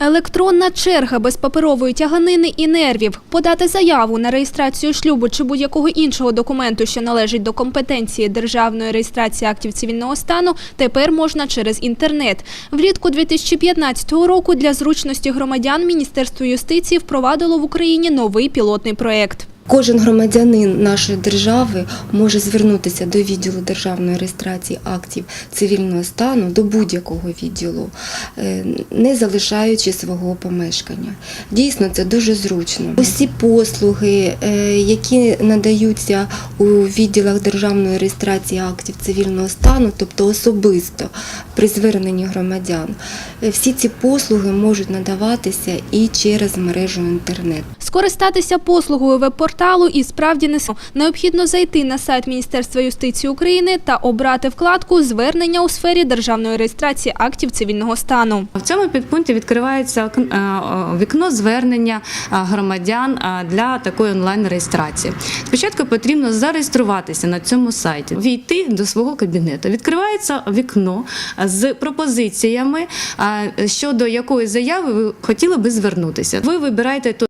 Електронна черга без паперової тяганини і нервів. Подати заяву на реєстрацію шлюбу чи будь-якого іншого документу, що належить до компетенції державної реєстрації актів цивільного стану, тепер можна через інтернет. Влітку 2015 року для зручності громадян Міністерство юстиції впровадило в Україні новий пілотний проект. Кожен громадянин нашої держави може звернутися до відділу державної реєстрації актів цивільного стану, до будь-якого відділу, е, не залишаючи свого помешкання. Дійсно, це дуже зручно. Усі послуги, е, які надаються у відділах державної реєстрації актів цивільного стану, тобто особисто при зверненні громадян, е, всі ці послуги можуть надаватися і через мережу інтернет. Скористатися послугою веб-порталу і справді не необхідно зайти на сайт Міністерства юстиції України та обрати вкладку Звернення у сфері державної реєстрації актів цивільного стану. В цьому підпункті відкривається е, вікно звернення е, громадян е, для такої онлайн-реєстрації. Спочатку потрібно зареєструватися на цьому сайті, війти до свого кабінету. Відкривається вікно з пропозиціями, щодо якої заяви ви хотіли би звернутися. Ви вибираєте ту